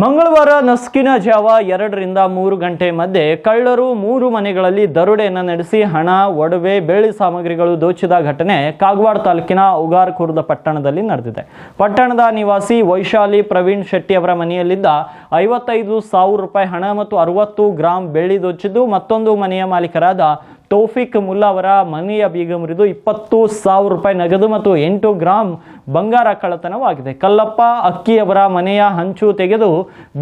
ಮಂಗಳವಾರ ನಸ್ಕಿನ ಜಾವ ಎರಡರಿಂದ ಮೂರು ಗಂಟೆ ಮಧ್ಯೆ ಕಳ್ಳರು ಮೂರು ಮನೆಗಳಲ್ಲಿ ದರೋಡೆಯನ್ನು ನಡೆಸಿ ಹಣ, ಒಡವೆ, ಬೆಳ್ಳಿ ಸಾಮಗ್ರಿಗಳು ದೋಚಿದ ಘಟನೆ ಕಾಗವಾಡ ತಾಲೂಕಿನ ಉಗಾರ್ಕುರ್ದ ಪಟ್ಟಣದಲ್ಲಿ ನಡೆದಿದೆ. ಪಟ್ಟಣದ ನಿವಾಸಿ ವೈಶಾಲಿ ಪ್ರವೀಣ್ ಶೆಟ್ಟಿ ಅವರ ಮನೆಯಲ್ಲಿದ್ದ ಐವತ್ತೈದು ಸಾವಿರ ರೂಪಾಯಿ ಹಣ ಮತ್ತು ಅರವತ್ತು ಗ್ರಾಂ ಬೆಳ್ಳಿ ದೋಚಿದ್ದು ಮತ್ತೊಂದು ಮನೆಯ ಮಾಲೀಕರಾದ ತೌಫಿಕ್ ಮುಲ್ಲಾ ಅವರ ಮನೆಯ ಬೀಗ ಮುರಿದು ಇಪ್ಪತ್ತು ಸಾವಿರ ರೂಪಾಯಿ ನಗದು ಮತ್ತು ಎಂಟು ಗ್ರಾಂ ಬಂಗಾರ ಕಳ್ಳತನವಾಗಿದೆ. ಕಲ್ಲಪ್ಪ ಅಕ್ಕಿಯವರ ಮನೆಯ ಹಂಚು ತೆಗೆದು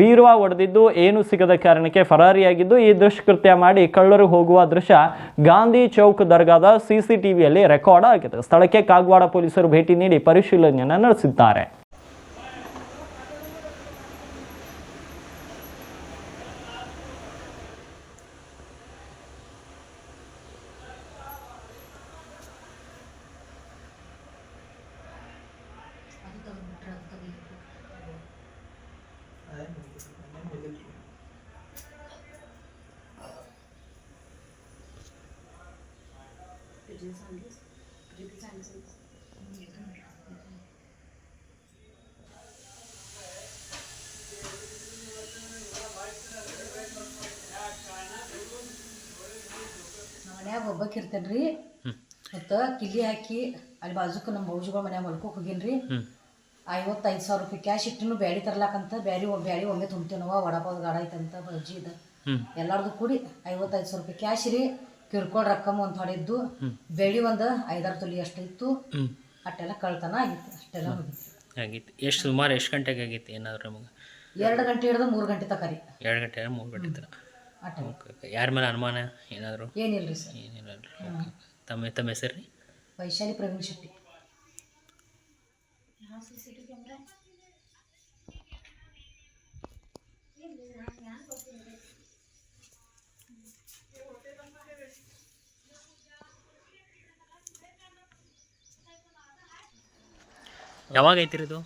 ಬೀರುವ ಒಡೆದಿದ್ದು ಏನು ಸಿಗದ ಕಾರಣಕ್ಕೆ ಫರಾರಿಯಾಗಿದ್ದು, ಈ ದುಷ್ಕೃತ್ಯ ಮಾಡಿ ಕಳ್ಳರು ಹೋಗುವ ದೃಶ್ಯ ಗಾಂಧಿ ಚೌಕ್ ದರ್ಗಾದ ಸಿಸಿಟಿವಿಯಲ್ಲಿ ರೆಕಾರ್ಡ್ ಆಗಿದೆ. ಸ್ಥಳಕ್ಕೆ ಕಾಗವಾಡ ಪೊಲೀಸರು ಭೇಟಿ ನೀಡಿ ಪರಿಶೀಲನೆಯನ್ನು ನಡೆಸಿದ್ದಾರೆ. ಮನ್ಯಾಗ ಒಬ್ಬಕ್ಕೆ ಇರ್ತೇನೆ ರೀ ಮತ್ತು ಕಿಲಿ ಹಾಕಿ ಅಲ್ಲಿ ಬಾಜುಕ ನಮ್ಮ ಬೌಜುಗಳ ಮನ್ಯಾಗ ಮಲ್ಕೋಕ್ ಹೋಗಿನ್ರಿ. ಐವತ್ತೈದು ಸಾವಿರ ರೂಪಾಯಿ ಕ್ಯಾಶ್ ಇಟ್ಟನು ಬ್ಯಾಡಿ ತರ್ಲಾಕಂತ ಬ್ಯಾಡಿ ಬ್ಯಾಡಿ ಒಮ್ಮೆ ತುಂಬ್ತೇನವ ವಡಪಾವ್ ಗಾಡ ಐತಂತ ಬಜ್ಜಿ ಇದೆ. ಎಲ್ಲಾರ್ದು ಕೂಡಿ ಐವತ್ತೈದು ಸಾವಿರ ರೂಪಾಯಿ ಕ್ಯಾಶ್ ರೀ. ಕಿರ್ಕೊಳ್ ರೊಕ್ಕಮ್ ಒಂದು ಹೊಡೆದ್ದು ಬೆಳಿ ಒಂದು ಐದಾರು ತೊಲಿ ಅಷ್ಟು ಇತ್ತು ಅಷ್ಟೆಲ್ಲ ಕಳ್ತನ ಆಗಿತ್ತು ಅಷ್ಟೆಲ್ಲ ಹೋಗಿತ್ತು ಆಗಿತ್ತು. ಎಷ್ಟು ಸುಮಾರು ಎಷ್ಟು ಗಂಟೆಗೆ ಆಗಿತ್ತು ಏನಾದರೂ ನಮಗೆ? ಎರಡು ಗಂಟೆ ಹಿಡಿದು ಮೂರು ಗಂಟೆ ತಕ ರೀ. ಎರಡು ಗಂಟೆ ಮೂರು ಗಂಟೆ ತರ ಅಟ್ಟ ಓಕೆ ಓಕೆ. ಯಾರ ಮೇಲೆ ಅನುಮಾನ ಏನಾದರೂ? ಏನಿಲ್ಲ ರೀ ಸರ್. ಏನಿಲ್ಲ ಓಕೆ ತಮ್ಮ ತಮ್ಮ ಹೆಸರು ರೀ? ವೈಶಾಲಿ ಪ್ರವೀಣ್ ಶೆಟ್ಟಿ. ಯಾವಾಗ ಐತಿರಿ ಇದು?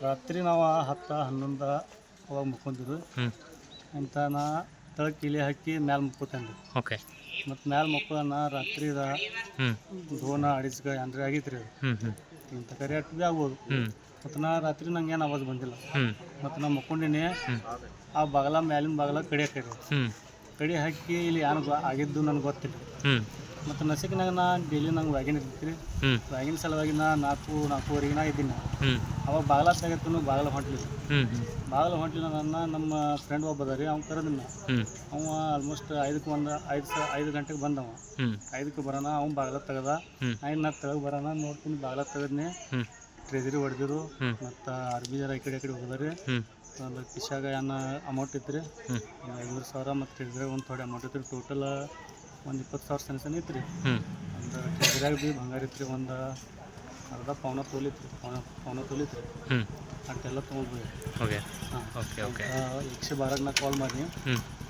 ರಾತ್ರಿ ನಾವು ಹತ್ತು ಹನ್ನೊಂದು ಅವಾಗ ಮುಕ್ಕೊಂತಿದ್ವಿ ಹ್ಞೂ ಅಂತ ನಾ ತಳಕ್ಕೆ ಇಲಿ ಹಾಕಿ ಮ್ಯಾಲೆ ಮುಕ್ಕೋತೇನೆ ಓಕೆ. ಮತ್ತು ಮ್ಯಾಲ ಮುಕ್ಕೋಣ ರಾತ್ರಿ ಹ್ಞೂ ಧೋನ ಅಡಿಸ್ಗ ಏನ್ರಿ ಆಗಿತ್ತು ರೀ ಹ್ಞೂ ಹ್ಞೂ ಇಂಥ ಕರೆ ಅಟ್ಟು ಭೀ ಆಗ್ಬೋದು. ಮತ್ತು ನಾ ರಾತ್ರಿ ನಂಗೆ ಏನು ಆವಾಜ್ ಬಂದಿಲ್ಲ. ಮತ್ತು ನಾ ಮುಕ್ಕೊಂಡಿನಿ. ಆ ಬಗಲ ಮ್ಯಾಲಿನ ಬಗಲ ಕಡಿ ಹಾಕಿರಿ ಹ್ಞೂ ಕಡಿ ಹಾಕಿ ಇಲ್ಲಿ ಏನು ಆಗಿದ್ದು ನನಗೆ ಗೊತ್ತಿಲ್ಲ. ಮತ್ತು ನಸಿಕಿನಾಗ ನಾ ಡೈಲಿ ನಂಗೆ ವ್ಯಾಗಿನ್ ಇರ್ತೀರಿ ಹ್ಞೂ ವ್ಯಾಗಿನ್ ಸಲುವಾಗಿ ನಾ ನಾಲ್ಕು ನಾಲ್ಕೂವರೆಗೆ ನಾ ಇದ್ದೀನಿ. ಹ್ಞೂ ಅವಾಗ ಬಾಗಲ ತೆಗೆತು ಬಾಗಲ ಹೊಂಟ್ಲಿಲ್ಲ ಹ್ಞೂ ಹ್ಞೂ ಬಾಗಲ ಹೊಂಟ್ಲಿಲ್ಲ ನನ್ನ ನಮ್ಮ ಫ್ರೆಂಡ್ ಒಬ್ಬ ಅದ ರೀ ಅವ್ನು ಕರೆದಿನ ಹ್ಞೂ ಅವ ಆಲ್ಮೋಸ್ಟ್ ಐದಕ್ಕೆ ಒಂದು ಐದು ಸ ಐದು ಗಂಟೆಗೆ ಬಂದವ. ಹ್ಞೂ ಐದಕ್ಕೆ ಬರೋಣ ಅವ್ನು ಬಾಗಲ ತೆಗೆದ. ಐದು ನಾ ತೆಳಗೆ ಬರೋಣ ನೋಡ್ತೀನಿ ಬಾಗಲ ತೆಗದ್ನಿ. ಹ್ಞೂ ಟ್ರೆಜರಿ ಹೊಡೆದಿರು. ಮತ್ತು ಅರ್ಬಿ ಜರ ಈ ಕಡೆ ಈ ಕಡೆ ಹೋಗದ್ರಿ. ಹ್ಞೂ ಒಂದು ಕಿಶಾಗ ಏನೋ ಅಮೌಂಟ್ ಇತ್ತು ರೀ ಹ್ಞೂ ಐನೂರು ಸಾವಿರ ಮತ್ತು ಟ್ರೆಜರಿ ಒಂದು ಥೋಡೆ ಅಮೌಂಟ್ ಇತ್ತು ರೀ ಟೋಟಲ್ ಒಂದು ಇಪ್ಪತ್ತು ಸಾವಿರ ಸೆನ್ಸನ್ ಇತ್ತು ರೀ ಒಂದು ಟ್ರೆಜರಿಯಾಗ ಭೀ ಬಂಗಾರ ಇತ್ತು ರೀ ಒಂದು ಅರ್ಧ ಪೌನ ತೋಲಿತ್ತು ರೀ ಪೌನ ಪೌನ ತೊಲಿತ್ರಿ ಅಷ್ಟೆಲ್ಲ ತೊಗೊಂಡ್ರಿ ಓಕೆ. ಹಾಂ. Okay okay. ಎಕ್ಸೆ ಬಾರಾಗ ನಾ ಕಾಲ್ ಮಾಡಿ.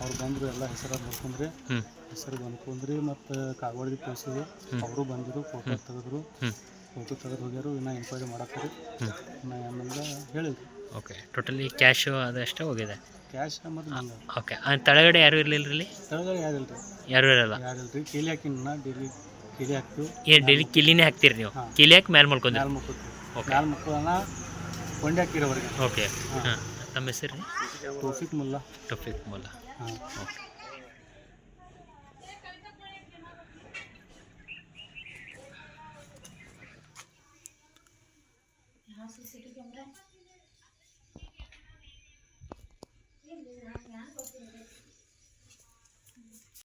ಅವ್ರು ಬಂದರು ಎಲ್ಲ ಹೆಸರು ಬರ್ಕೊಂಡ್ರಿ. ಹ್ಞೂ ಹೆಸರು ಬಂದ್ಕೊಂಡ್ರಿ ಮತ್ತು ಕಾಗವಾಡಿಗೆ ತೋರಿಸಿದ್ರು. ಅವರು ಬಂದರು ಫೋಟೋ ತೆಗೆದ್ರು. ಫೋಟೋ ತೆಗೆದು ಹೋಗ್ಯಾರು ಇನ್ನೂ ಎನ್ಕ್ವೈರಿ ಮಾಡಾಕ್ರಿ ನಾ ಆಮೇಲೆ ಹೇಳಿದ್ರು. ಓಕೆ ಟೋಟಲಿ ಕ್ಯಾಶು ಅದಷ್ಟೇ ಹೋಗಿದೆ. ಕ್ಯಾಶ್ ಮತ್ತು ಓಕೆ ತಳಗಡೆ ಯಾರು ಇರಲಿಲ್ಲ ರೀ ತೆಳಗಡೆ ಯಾರಿಲ್ಲ ರೀ ಯಾರು ಇರಲ್ಲ? ಯಾರಿಲ್ಲ ರೀ ಕೀಲಿ ಹಾಕಿನ ಡೈಲಿ ಕೀಲಿ ಹಾಕ್ತೀವಿ. ಏ ಡೈಲಿ ಕಿಲಿನೇ ಹಾಕ್ತೀರಿ ನೀವು. ಕಿಲಿ ಹಾಕಿ ಮೇಲೆ ಮಾಡ್ಕೊಂಡು ಮ್ಯಾಲೆ ಮುಕ್ಕೋತೀವಿ ಓಕೆ ಮ್ಯಾಲೆ ಮಕ್ಕಳನ್ನ ಕೊಂಡೆ ಹಾಕಿರೋವರೆಗೆ. ಓಕೆ ಹಾಂ. ತಮ್ಮ ಹೆಸರು? ರೀ ಟೊಫಿಕ್ ಮುಲ್ಲ. ಟೊಫಿಕ್ ಮುಲ್ಲ. ಹಾಂ. Okay C T 你不是 bulu.